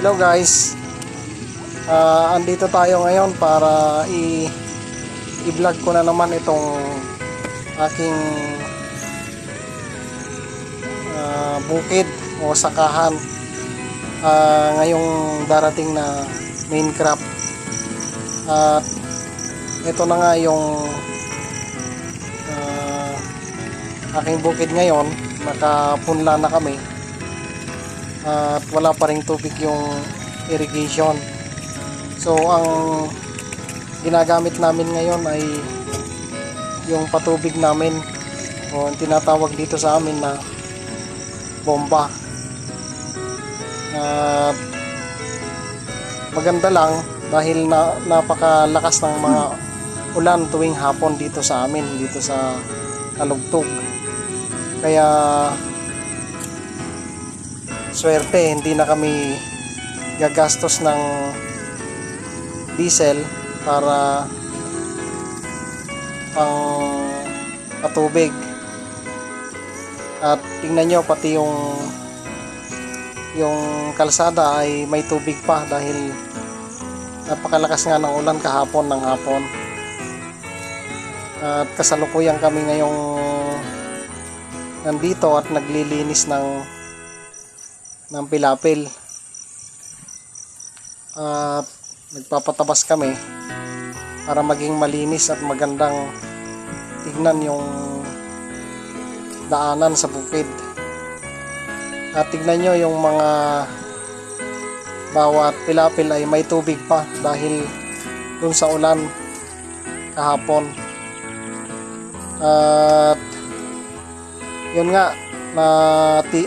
Hello guys. Ah, andito tayo ngayon para i i-vlog ko na naman itong aking ah, bukid o sakahan Ah, ngayong darating na main crop. At ito na nga yung ah, aking bukid ngayon. Nakapunla na kami at wala pa ring tubig yung irrigation. So ang ginagamit namin ngayon ay yung patubig namin o ang tinatawag dito sa amin na bomba. At maganda lang dahil na, napakalakas ng mga ulan tuwing hapon dito sa amin, dito sa Talugtog. Kaya swerte hindi na kami gagastos ng diesel para pang patubig. At tingnan nyo pati yung yung kalsada ay may tubig pa dahil napakalakas nga ng ulan kahapon ng hapon. At kasalukuyan kami ngayong nandito at naglilinis ng ng pilapil. At nagpapatabas kami para maging malinis at magandang tignan yung daanan sa bukid. At tignan nyo yung mga bawat pilapil ay may tubig pa dahil dun sa ulan kahapon. At yun nga na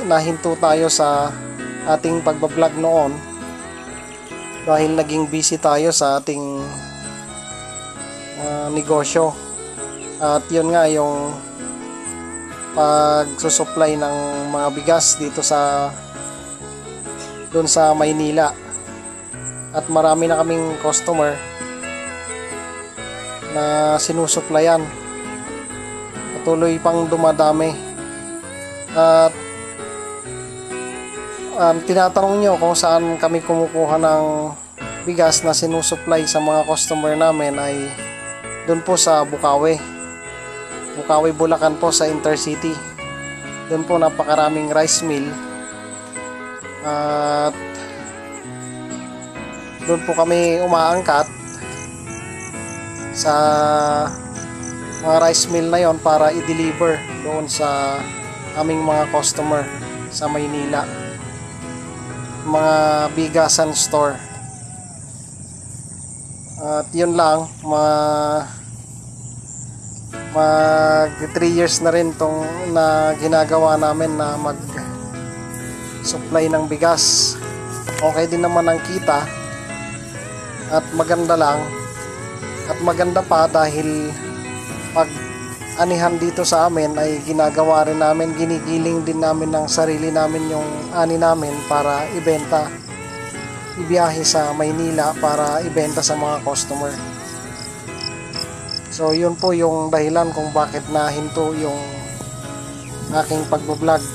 nahinto tayo sa ating pagbablog noon. Dahil naging busy tayo sa ating ah, negosyo. At yun nga yung pagsusupply ng mga bigas dito sa doon sa Maynila. At marami na kaming customer na sinusuplayan. Patuloy pang dumadami. At um, tinatanong nyo kung saan kami kumukuha ng bigas na sinusupply sa mga customer namin ay doon po sa Bukawi. Bukawi, Bulacan po sa Intercity. Doon po napakaraming rice mill. At doon po kami umaangkat sa mga rice mill na yon para i-deliver doon sa aming mga customer sa Maynila mga bigasan store. At yun lang mga mag 3 years na rin tong na ginagawa namin na mag supply ng bigas. Okay din naman ang kita. At maganda lang. At maganda pa dahil pag anihan dito sa amin ay ginagawa rin namin, ginigiling din namin ng sarili namin yung ani namin para ibenta, ibiyahe sa Maynila para ibenta sa mga customer. So yun po yung dahilan kung bakit nahinto yung aking pagbablog.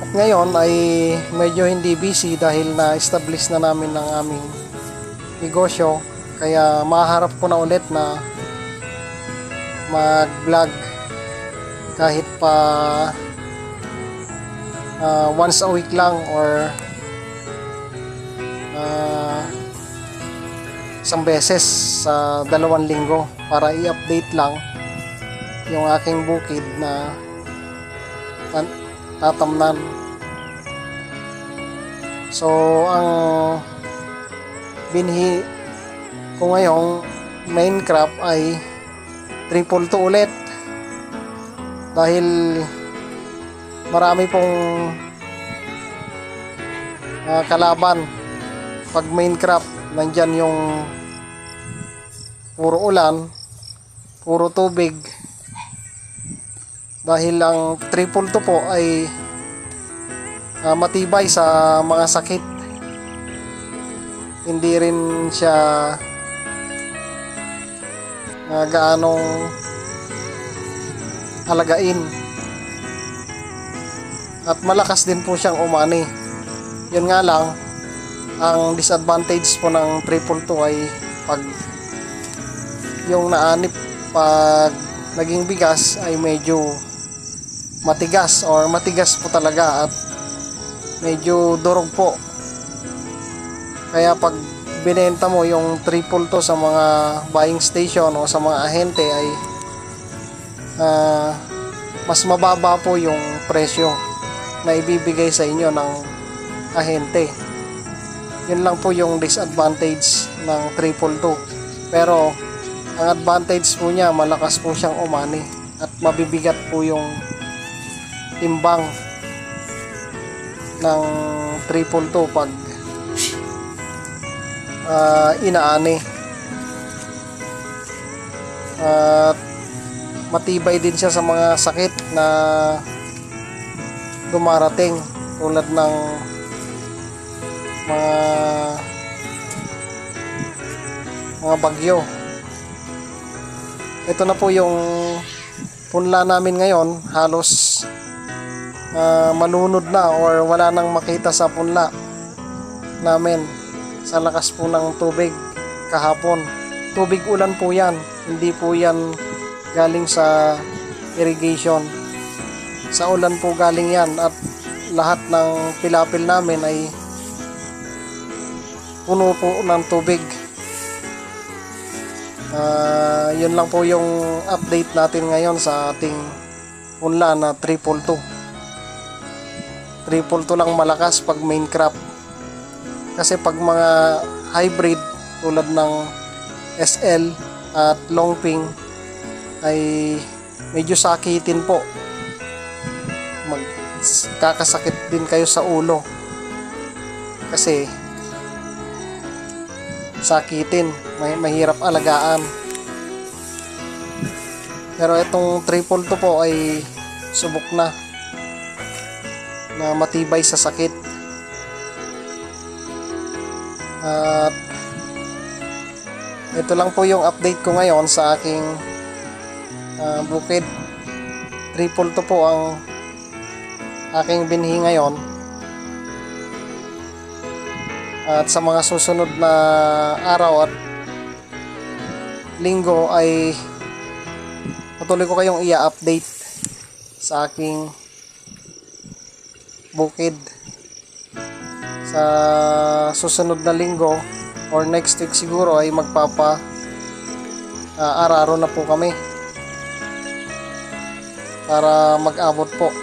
At ngayon ay medyo hindi busy dahil na-establish na namin ang aming negosyo kaya maharap ko na ulit na mag-vlog kahit pa ah, once a week lang or ah, isang beses sa dalawang linggo para i-update lang yung aking bukid na tatamnan. So ang binhi ko ngayong main crop ay triple to ulit. Dahil marami pong ah, kalaban. Pag crop nandyan yung puro ulan puro tubig. Dahil ang triple to po ay ah, matibay sa mga sakit. Hindi rin siya na gaanong alagain at malakas din po siyang umani. Yun nga lang ang disadvantage po ng triple 2 ay pag yung naanip pag naging bigas ay medyo matigas or matigas po talaga at medyo durog po. Kaya pag binenta mo yung triple to sa mga buying station o sa mga ahente ay ah, mas mababa po yung presyo na ibibigay sa inyo ng ahente. Yun lang po yung disadvantage ng triple 2 pero ang advantage po niya malakas po siyang umani at mabibigat po yung timbang ng triple 2 pag ah, inaani. At matibay din siya sa mga sakit na dumarating tulad ng mga mga bagyo. Ito na po yung punla namin ngayon halos ah, malunod na or wala nang makita sa punla namin sa lakas po ng tubig kahapon. Tubig ulan po yan. Hindi po yan galing sa irrigation. Sa ulan po galing yan at lahat ng pilapil namin ay puno po ng tubig. Ah, yun lang po yung update natin ngayon sa ating punla na triple 2 triple 2 lang malakas pag main crop kasi pag mga hybrid tulad ng SL at Longping ay medyo sakitin po. Mag kakasakit din kayo sa ulo. Kasi sakitin may mahirap alagaan. Pero itong triple to po ay subok na na matibay sa sakit at ito lang po yung update ko ngayon sa aking ah, bukid. Triple to po ang aking binhi ngayon. At sa mga susunod na araw at linggo ay patuloy ko kayong i-update sa aking bukid sa susunod na linggo or next week siguro ay magpapa ah, araro na po kami para mag-abot po